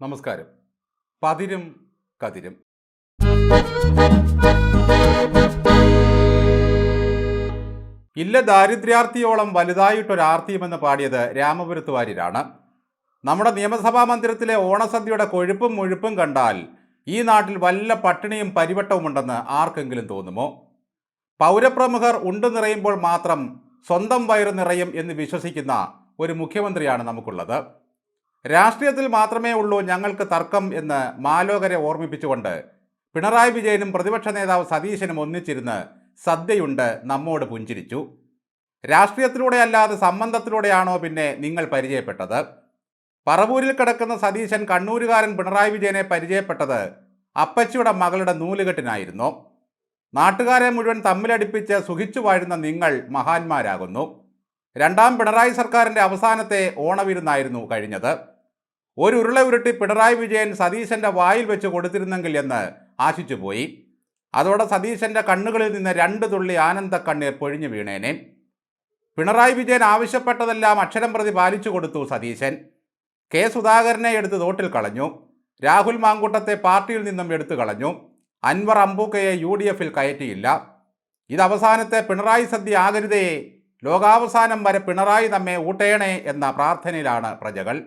നമസ്കാരം. പതിരും കതിരും. ഇല്ല ദാരിദ്ര്യാർത്ഥിയോളം വലുതായിട്ടൊരാർത്തിയുമെന്ന് പാടിയത് രാമപുരത്ത് വാര്യരാണ് നമ്മുടെ നിയമസഭാ മന്ദിരത്തിലെ ഓണസദ്യയുടെ കൊഴുപ്പും മുഴുപ്പും കണ്ടാൽ ഈ നാട്ടിൽ വല്ല പട്ടിണിയും പരിവട്ടവും ഉണ്ടെന്ന് ആർക്കെങ്കിലും തോന്നുമോ? പൗരപ്രമുഖർ ഉണ്ടു നിറയുമ്പോൾ മാത്രം സ്വന്തം വയറ് നിറയും എന്ന് വിശ്വസിക്കുന്ന ഒരു മുഖ്യമന്ത്രിയാണ് നമുക്കുള്ളത്. രാഷ്ട്രീയത്തിൽ മാത്രമേ ഉള്ളൂ ഞങ്ങൾക്ക് തർക്കം എന്ന് മാലോകരെ ഓർമ്മിപ്പിച്ചുകൊണ്ട് പിണറായി വിജയനും പ്രതിപക്ഷ നേതാവ് സതീശനും ഒന്നിച്ചിരുന്ന് സദ്യയുണ്ട് നമ്മോട് പുഞ്ചിരിച്ചു. രാഷ്ട്രീയത്തിലൂടെ അല്ലാതെ സംബന്ധത്തിലൂടെയാണോ പിന്നെ നിങ്ങൾ പരിചയപ്പെട്ടത്? പറവൂരിൽ കിടക്കുന്ന സതീശൻ കണ്ണൂരുകാരൻ പിണറായി വിജയനെ പരിചയപ്പെട്ടത് അപ്പച്ചിയുടെ മകളുടെ നൂലുകെട്ടിനായിരുന്നു. നാട്ടുകാരെ മുഴുവൻ തമ്മിലടിപ്പിച്ച് സുഖിച്ചു വാഴുന്ന നിങ്ങൾ മഹാന്മാരാകുന്നു. രണ്ടാം പിണറായി സർക്കാരിന്റെ അവസാനത്തെ ഓണവിരുന്നായിരുന്നു കഴിഞ്ഞത്. ഒരു ഉരുള ഉരുട്ടി പിണറായി വിജയൻ സതീശന്റെ വായിൽ വെച്ച് കൊടുത്തിരുന്നെങ്കിൽ എന്ന് ആശിച്ചുപോയി അതോടെ സതീശന്റെ കണ്ണുകളിൽ നിന്ന് രണ്ട് തുള്ളി ആനന്ദ കണ്ണീർ പൊഴിഞ്ഞു വീണേനെ. പിണറായി വിജയൻ ആവശ്യപ്പെട്ടതെല്ലാം അക്ഷരം പ്രതി പാലിച്ചു കൊടുത്തു സതീശൻ. കെ സുധാകരനെ എടുത്ത് തോട്ടിൽ കളഞ്ഞു. രാഹുൽ മാങ്കൂട്ടത്തെ പാർട്ടിയിൽ നിന്നും എടുത്തു കളഞ്ഞു. അൻവർ അമ്പൂക്കയെ യു ഡി എഫിൽ കയറ്റിയില്ല. ഇത് അവസാനത്തെ പിണറായി സദ്യ ആകരുതേ ലോകാവസാനം വരെ പിണറായി നമ്മെ ഊട്ടേണേ എന്ന പ്രാർത്ഥനയിലാണ് പ്രജകൾ.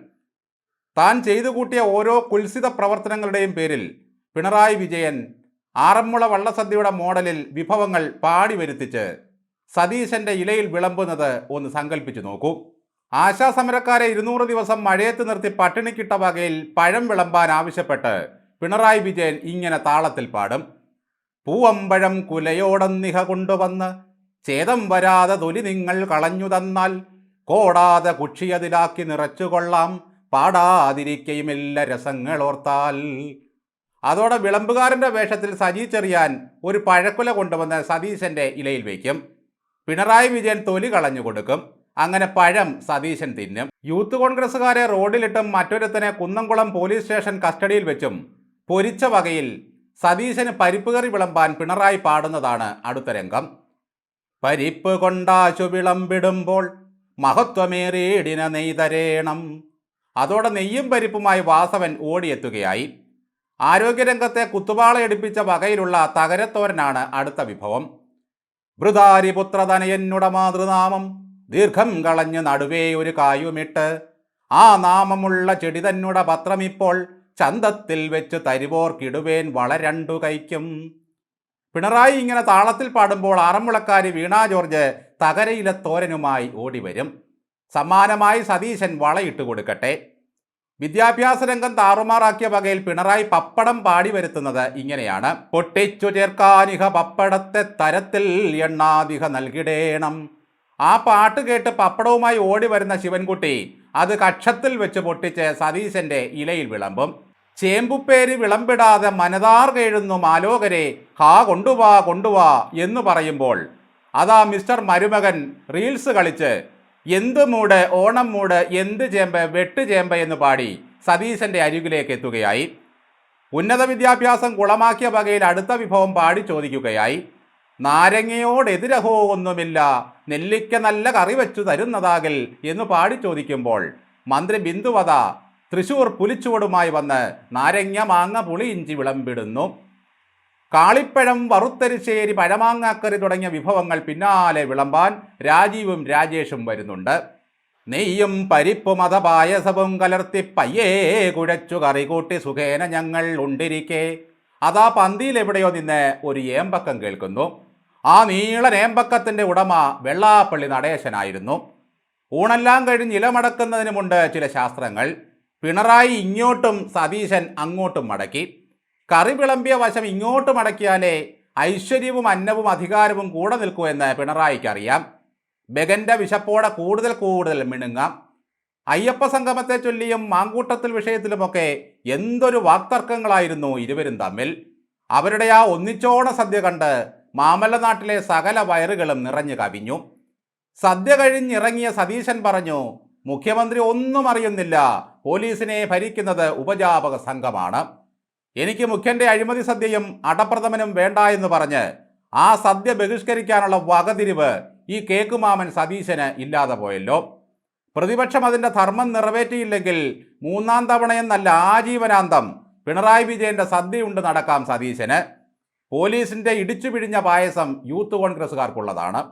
താൻ ചെയ്തു കൂട്ടിയ ഓരോ കുൽസിത പ്രവർത്തനങ്ങളുടെയും പേരിൽ പിണറായി വിജയൻ ആറന്മുള വള്ളസദ്യയുടെ മോഡലിൽ വിഭവങ്ങൾ പാടി വരുത്തിച്ച് സതീശന്റെ ഇലയിൽ വിളമ്പുന്നത് ഒന്ന് സങ്കല്പിച്ചു നോക്കൂ. ആശാസമരക്കാരെ ഇരുന്നൂറ് ദിവസം മഴയത്ത് നിർത്തി പട്ടിണിക്കിട്ട വകയിൽ പഴം വിളമ്പാൻ ആവശ്യപ്പെട്ട് പിണറായി വിജയൻ ഇങ്ങനെ താളത്തിൽ പാടും. പൂവമ്പഴം കുലയോടന്നിഹ കൊണ്ടുവന്ന് ഛേദം വരാതെ തൊലി നിങ്ങൾ കളഞ്ഞു തന്നാൽ കോടാതെ കുക്ഷിയതിലാക്കി നിറച്ചുകൊള്ളാം. പാടാതിരിക്കയുമില്ല രസങ്ങളോർത്താൽ. അതോടെ വിളമ്പുകാരന്റെ വേഷത്തിൽ സജി ചെറിയാൻ ഒരു പഴക്കുല കൊണ്ടുവന്ന് സതീശന്റെ ഇലയിൽ വയ്ക്കും. പിണറായി വിജയൻ തൊലി കളഞ്ഞു കൊടുക്കും. അങ്ങനെ പഴം സതീശൻ തിന്നും. യൂത്ത് കോൺഗ്രസ്സുകാരെ റോഡിലിട്ടും മറ്റൊരുത്തനെ കുന്നംകുളം പോലീസ് സ്റ്റേഷൻ കസ്റ്റഡിയിൽ വെച്ചും പൊരിച്ച വകയിൽ സതീശന് പരിപ്പുകറി വിളമ്പാൻ പിണറായി പാടുന്നതാണ് അടുത്ത രംഗം. പരിപ്പ് കൊണ്ടാശു വിളമ്പിടുമ്പോൾ മഹത്വമേറിയിടിന നെയ്തരേണം അതോടെ നെയ്യും പരിപ്പുമായി വാസവൻ ഓടിയെത്തുകയായി. ആരോഗ്യരംഗത്തെ കുത്തുപാളയടിപ്പിച്ച വകയിലുള്ള തകരത്തോരനാണ് അടുത്ത വിഭവം. ഭൃതാരിപുത്രതനയന്നുട മാതൃനാമം ദീർഘം കളഞ്ഞ് നടുവേ ഒരു കായുമിട്ട്. ആ നാമമുള്ള ചെടി തന്നുട പത്രമിപ്പോൾ ചന്തത്തിൽ വെച്ച് തരുവോർക്കിടുവേൻ വളരണ്ടു കൈക്കും. പിണറായി ഇങ്ങനെ താളത്തിൽ പാടുമ്പോൾ ആറന്മുളക്കാരി വീണ ജോർജ് തകരയിലെ തോരനുമായി ഓടിവരും. സമാനമായി സതീശൻ വളയിട്ട് കൊടുക്കട്ടെ. വിദ്യാഭ്യാസ രംഗം താറുമാറാക്കിയ വകയിൽ പിണറായി പപ്പടം പാടി വരുത്തുന്നത് ഇങ്ങനെയാണ്. പൊട്ടിച്ചു ചേർക്കാനിഹ പപ്പടത്തെ തരത്തിൽ എണ്ണാതിഹ നൽകിടേണം. ആ പാട്ട് കേട്ട് പപ്പടവുമായി ഓടി വരുന്ന ശിവൻകുട്ടി അത് കക്ഷത്തിൽ വെച്ച് പൊട്ടിച്ച് സതീശന്റെ ഇലയിൽ വിളമ്പും. ചേമ്പുപ്പേരി വിളമ്പിടാതെ മനതാർ കേഴുന്നു മാലോകരെ ഹാ കൊണ്ടുവാ കൊണ്ടുവാ എന്ന് പറയുമ്പോൾ. അതാ മിസ്റ്റർ മരുമകൻ റീൽസ് കളിച്ച് എന്ത് മൂട് ഓണം മൂട് എന്ത് ചേമ്പ് വെട്ട് ചേമ്പ് എന്ന് പാടി സതീശന്റെ അരികിലേക്ക് എത്തുകയായി. ഉന്നത വിദ്യാഭ്യാസം കുളമാക്കിയ വകയിൽ അടുത്ത വിഭവം പാടി ചോദിക്കുകയായി. നാരങ്ങയോടെതിരഹോ ഒന്നുമില്ല നെല്ലിക്ക നല്ല കറി വെച്ചു തരുന്നതാകിൽ എന്ന് പാടി ചോദിക്കുമ്പോൾ മന്ത്രി ബിന്ദുവത തൃശൂർ പുലിച്ചുവടുമായി വന്ന് നാരങ്ങ മാങ്ങ പുളി ഇഞ്ചി വിളമ്പിടുന്നു. കാളിപ്പഴം വറുത്തരിശ്ശേരി പഴമാങ്ങാക്കറി തുടങ്ങിയ വിഭവങ്ങൾ പിന്നാലെ വിളമ്പാൻ രാജീവും രാജേഷും വരുന്നുണ്ട്. നെയ്യും പരിപ്പും അത പായസവും കലർത്തി പയ്യേ കുഴച്ചു കറി കൂട്ടി സുഖേന ഞങ്ങൾ ഉണ്ടിരിക്കെ. അതാ പന്തിയിൽ എവിടെയോ നിന്ന് ഒരു ഏമ്പക്കം കേൾക്കുന്നു. ആ നീളൻ ഏമ്പക്കത്തിന്റെ ഉടമ വെള്ളാപ്പള്ളി നടേശനായിരുന്നു. ഊണെല്ലാം കഴിഞ്ഞ് ഇലമടക്കുന്നതിനുമുണ്ട് ചില ശാസ്ത്രങ്ങൾ. പിണറായി ഇങ്ങോട്ടും സതീശൻ അങ്ങോട്ടും മടക്കി. കറി വിളമ്പിയ വശം ഇങ്ങോട്ട് മടക്കിയാലേ ഐശ്വര്യവും അന്നവും അധികാരവും കൂടെ നിൽക്കൂ എന്ന് പിണറായിക്ക് അറിയാം വിശപ്പോടെ കൂടുതൽ കൂടുതൽ മിണുങ്ങാം. അയ്യപ്പ സംഗമത്തെ ചൊല്ലിയും മാങ്കൂട്ടത്തിൽ വിഷയത്തിലുമൊക്കെ എന്തൊരു വാക്തർക്കങ്ങളായിരുന്നു ഇരുവരും തമ്മിൽ. അവരുടെ ആ ഒന്നിച്ചോണ സദ്യ കണ്ട് മാമല്ലനാട്ടിലെ സകല വയറുകളും നിറഞ്ഞു കവിഞ്ഞു. സദ്യ കഴിഞ്ഞിറങ്ങിയ സതീശൻ പറഞ്ഞു മുഖ്യമന്ത്രി ഒന്നും അറിയുന്നില്ല. പോലീസിനെ ഭരിക്കുന്നത് ഉപജാപക സംഘമാണ്. എനിക്ക് മുഖ്യന്റെ അഴിമതി സദ്യയും അടപ്രഥമനും വേണ്ട എന്ന് പറഞ്ഞ് ആ സദ്യ ബഹിഷ്കരിക്കാനുള്ള വകതിരിവ് ഈ കേക്കുമാമൻ സതീശന് ഇല്ലാതെ പോയല്ലോ. പ്രതിപക്ഷം അതിന്റെ ധർമ്മം നിറവേറ്റിയില്ലെങ്കിൽ മൂന്നാം തവണയെന്നല്ല ആജീവനാന്തം പിണറായി വിജയന്റെ സദ്യയുണ്ട് നടക്കാം സതീശന്. പോലീസിന്റെ ഇടിച്ചു പിഴിഞ്ഞ പായസം യൂത്ത് കോൺഗ്രസ്സുകാർക്കുള്ളതാണ്.